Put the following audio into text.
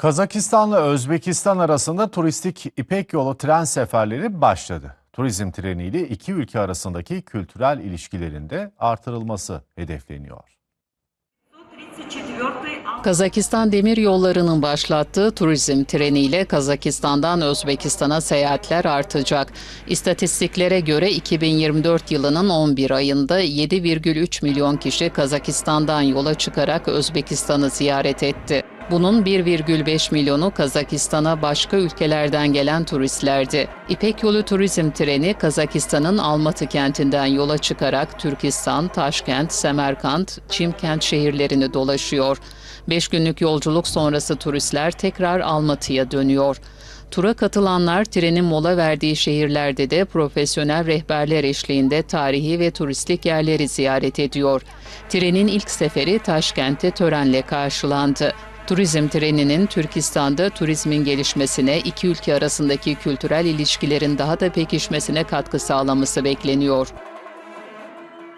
Kazakistan'la Özbekistan arasında turistik İpek Yolu tren seferleri başladı. Turizm treniyle iki ülke arasındaki kültürel ilişkilerinde artırılması hedefleniyor. 34 Kazakistan Demir Yolları'nın başlattığı turizm treniyle Kazakistan'dan Özbekistan'a seyahatler artacak. İstatistiklere göre 2024 yılının 11 ayında 7,3 milyon kişi Kazakistan'dan yola çıkarak Özbekistan'ı ziyaret etti. Bunun 1,5 milyonu Kazakistan'a başka ülkelerden gelen turistlerdi. İpek Yolu turizm treni Kazakistan'ın Almatı kentinden yola çıkarak Türkistan, Taşkent, Semerkant, Çimkent şehirlerini dolaşıyor. 5 günlük yolculuk sonrası turistler tekrar Almatı'ya dönüyor. Tura katılanlar trenin mola verdiği şehirlerde de profesyonel rehberler eşliğinde tarihi ve turistik yerleri ziyaret ediyor. Trenin ilk seferi Taşkent'te törenle karşılandı. Turizm treninin Türkistan'da turizmin gelişmesine, iki ülke arasındaki kültürel ilişkilerin daha da pekişmesine katkı sağlaması bekleniyor.